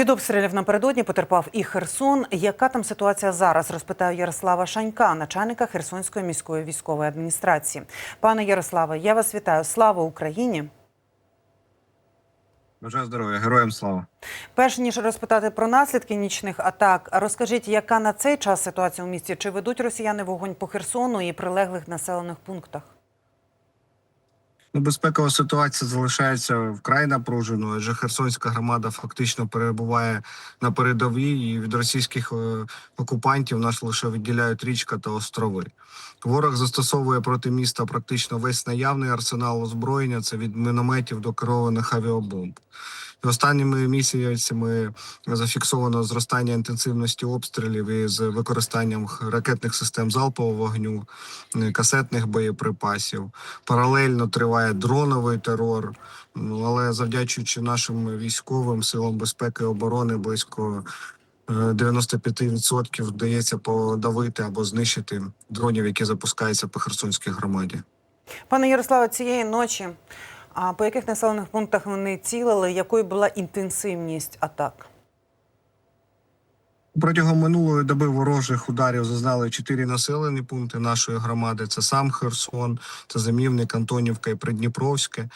Від обстрілів напередодні потерпав і Херсон. Яка там ситуація зараз? Розпитаю Ярослава Шанька, начальника Херсонської міської військової адміністрації. Пане Ярославе, я вас вітаю. Слава Україні! Бажаю здоров'я, героям слава. Перш ніж розпитати про наслідки нічних атак, розкажіть, яка на цей час ситуація у місті? Чи ведуть росіяни вогонь по Херсону і прилеглих населених пунктах? Ну, безпекова ситуація залишається вкрай напруженою, адже Херсонська громада фактично перебуває на передовій, і від російських е, окупантів нас лише відділяють річка та острови. Ворог застосовує проти міста практично весь наявний арсенал озброєння. Це від мінометів до керованих авіабомб. Останніми місяцями зафіксовано зростання інтенсивності обстрілів із використанням ракетних систем залпового вогню, е, касетних боєприпасів. Паралельно триває дроновий терор. Але завдячуючи нашим військовим силам безпеки і оборони, близько е, 95% вдається подавити або знищити дронів, які запускаються по Херсонській громаді. Пане Ярославе, цієї ночі а по яких населених пунктах вони цілили? Якою була інтенсивність атак? Протягом минулої доби ворожих ударів зазнали чотири населені пункти нашої громади. Це сам Херсон, це Замівник, Антонівка і Придніпровське.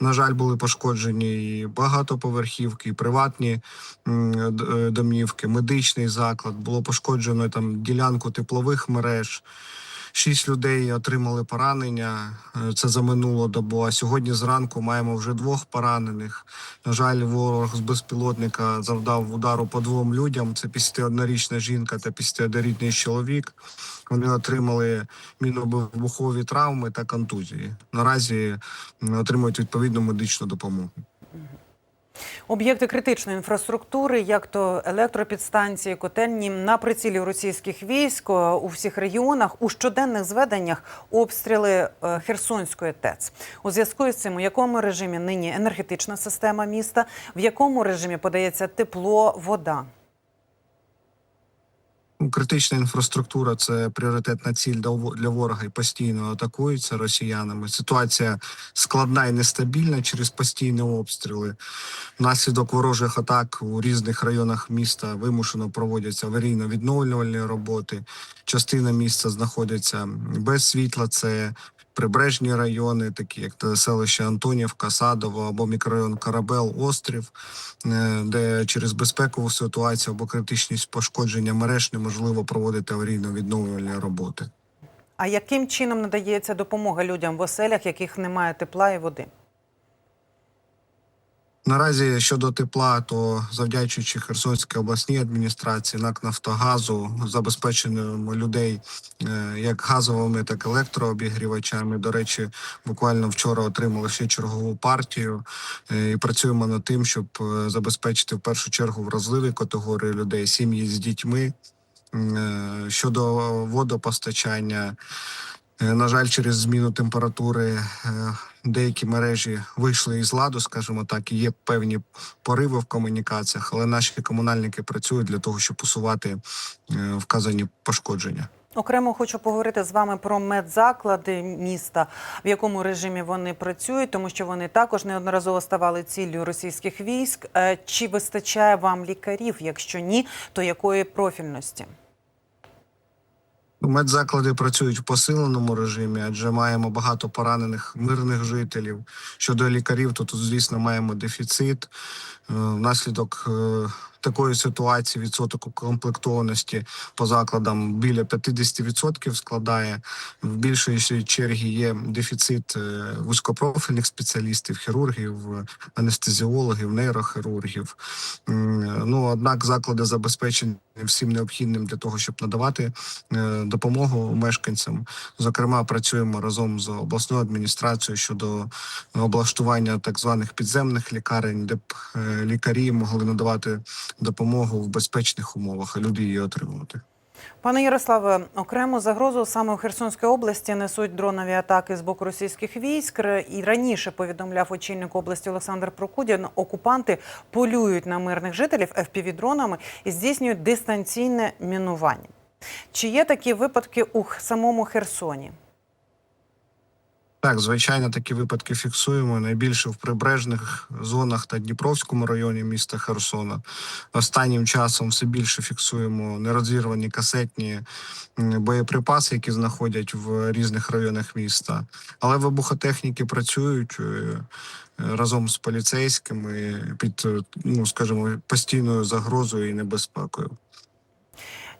На жаль, були пошкоджені і багатоповерхівки, і приватні е, домівки, медичний заклад. Було пошкоджено там ділянку теплових мереж. Шість людей отримали поранення. Е, Це за минулу добу. А сьогодні зранку маємо вже двох поранених. На жаль, ворог з безпілотника завдав удару по двом людям. Це 51-річна жінка та 51-річний чоловік. Вони отримали міновибухові травми та контузії. Наразі отримують відповідну медичну допомогу. Об'єкти критичної інфраструктури, як то електропідстанції, котельні, на прицілі російських військ е, у всіх регіонах у щоденних зведеннях обстріли е, Херсонської ТЕЦ. У зв'язку з цим, у якому режимі нині енергетична система міста, в якому режимі подається тепло, вода. Критична інфраструктура це пріоритетна ціль для для ворога і постійно атакується росіянами. Ситуація складна і нестабільна через постійні обстріли. Внаслідок ворожих атак у різних районах міста вимушено проводяться аварійно-відновлювальні роботи. Частина міста знаходиться без світла. Це прибережні райони, такі як селище Антонівка, Садово або мікрорайон Карабел, Острів, е, де через безпекову ситуацію або критичність пошкодження мереж неможливо проводити аварійно-відновлювальні роботи. А яким чином надається допомога людям в оселях, яких немає тепла і води? Наразі щодо тепла, то завдячуючи Херсонській обласній адміністрації, НАК Нафтогазу, забезпеченням людей е, як газовими, так і електрообігрівачами. До речі, буквально вчора отримали ще чергову партію е, і працюємо над тим, щоб е, забезпечити в першу чергу вразливі категорії людей, сім'ї з дітьми. Щодо водопостачання, На жаль, через зміну температури е, деякі мережі вийшли із ладу, скажімо так, і є певні пориви в комунікаціях, але наші комунальники працюють для того, щоб усувати е, вказані пошкодження. Окремо хочу поговорити з вами про медзаклади міста, в якому режимі вони працюють, тому що вони також неодноразово ставали ціллю російських військ. Е, Чи вистачає вам лікарів? Якщо ні, то якої профільності? Медзаклади працюють в посиленому режимі, адже маємо багато поранених мирних жителів. Щодо лікарів, то тут, звісно, маємо дефіцит. Е, Внаслідок е, такої ситуації відсоток укомплектованості по закладам біля 50% складає. В більшої черги є дефіцит е, вузькопрофільних спеціалістів, хірургів, анестезіологів, нейрохірургів. Ну однак заклади забезпечені всім необхідним для того, щоб надавати е, допомогу мешканцям. Зокрема, працюємо разом з обласною адміністрацією щодо облаштування так званих підземних лікарень, де б е, лікарі могли надавати допомогу в безпечних умовах, а люди її отримувати. Пане Ярославе, окрему загрозу саме у Херсонській області несуть дронові атаки з боку російських військ. І раніше повідомляв очільник області Олександр Прокудін, окупанти полюють на мирних жителів FPV-дронами і здійснюють дистанційне мінування. Чи є такі випадки у самому Херсоні? Так, звичайно, такі випадки фіксуємо. Найбільше в прибережних зонах та Дніпровському районі міста Херсона. Останнім часом все більше фіксуємо нерозірвані касетні боєприпаси, які знаходять в різних районах міста. Але вибухотехніки працюють е, разом з поліцейськими під, е, ну скажімо, постійною загрозою і небезпекою.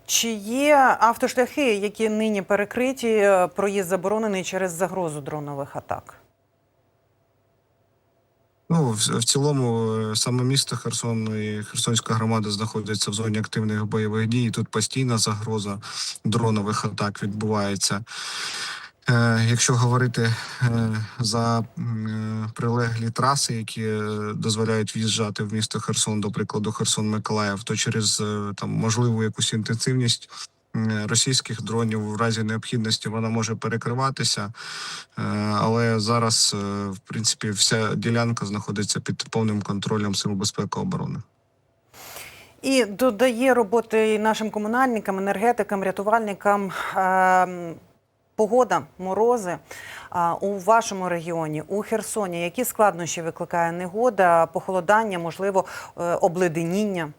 Чи є автошляхи, які нині перекриті, е, проїзд заборонений через загрозу дронових атак? Ну, в, цілому, е, саме місто Херсон і Херсонська громада знаходяться в зоні активних бойових дій. і Тут постійна загроза дронових атак відбувається. Е, якщо говорити за прилеглі траси, які е, дозволяють в'їжджати в місто Херсон, до прикладу, Херсон-Миколаїв, то через е, там можливу якусь інтенсивність російських дронів в разі необхідності вона може перекриватися. Е, Але зараз, в принципі, вся ділянка знаходиться під повним контролем Сил безпеки оборони. І додає роботи нашим комунальникам, енергетикам, рятувальникам. ем, Погода, морози у вашому регіоні, у Херсоні. Які складнощі викликає негода, похолодання, можливо, е, обледеніння?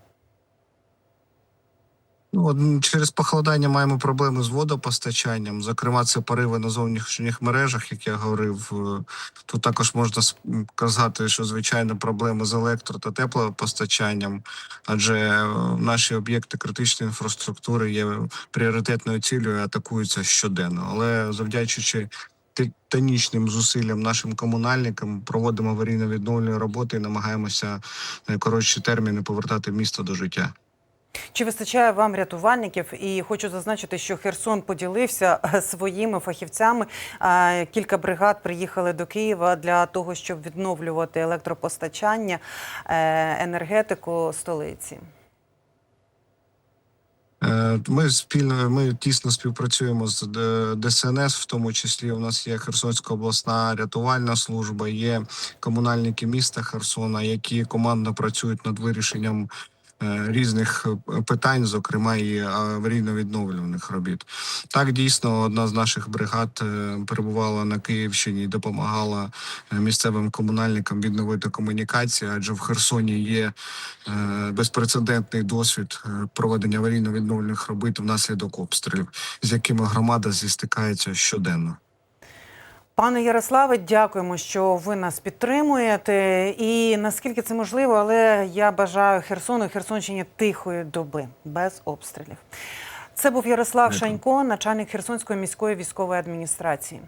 Ну, через похолодання маємо проблеми з водопостачанням. Зокрема, це пориви на зовнішніх мережах, як я говорив. Е, Тут також можна сказати, що звичайно проблеми з електро та теплопостачанням, адже е, наші об'єкти критичної інфраструктури є пріоритетною цілею, атакуються щоденно. Але завдячуючи титанічним зусиллям нашим комунальникам, проводимо аварійно-відновлені роботи і намагаємося найкоротші терміни повертати місто до життя. Чи вистачає вам рятувальників? І хочу зазначити, що Херсон поділився е, своїми фахівцями. Е, Кілька бригад приїхали до Києва для того, щоб відновлювати електропостачання, е, енергетику столиці. Е, Ми спільно ми тісно співпрацюємо з ДСНС, в тому числі у нас є Херсонська обласна рятувальна служба, є комунальники міста Херсона, які командно працюють над вирішенням е, різних е, питань, зокрема і аварійно-відновлюваних робіт. Так дійсно одна з наших бригад е, перебувала на Київщині і допомагала е, місцевим комунальникам відновити комунікації, адже в Херсоні є е, безпрецедентний досвід е, проведення аварійно-відновлених робіт внаслідок обстрілів, з якими громада зістикається щоденно. Пане Ярославе, дякуємо, що ви нас підтримуєте. І наскільки це можливо, але я бажаю Херсону і Херсонщині тихої доби без обстрілів. Це був Ярослав Дякую. Шанько, начальник Херсонської міської військової адміністрації.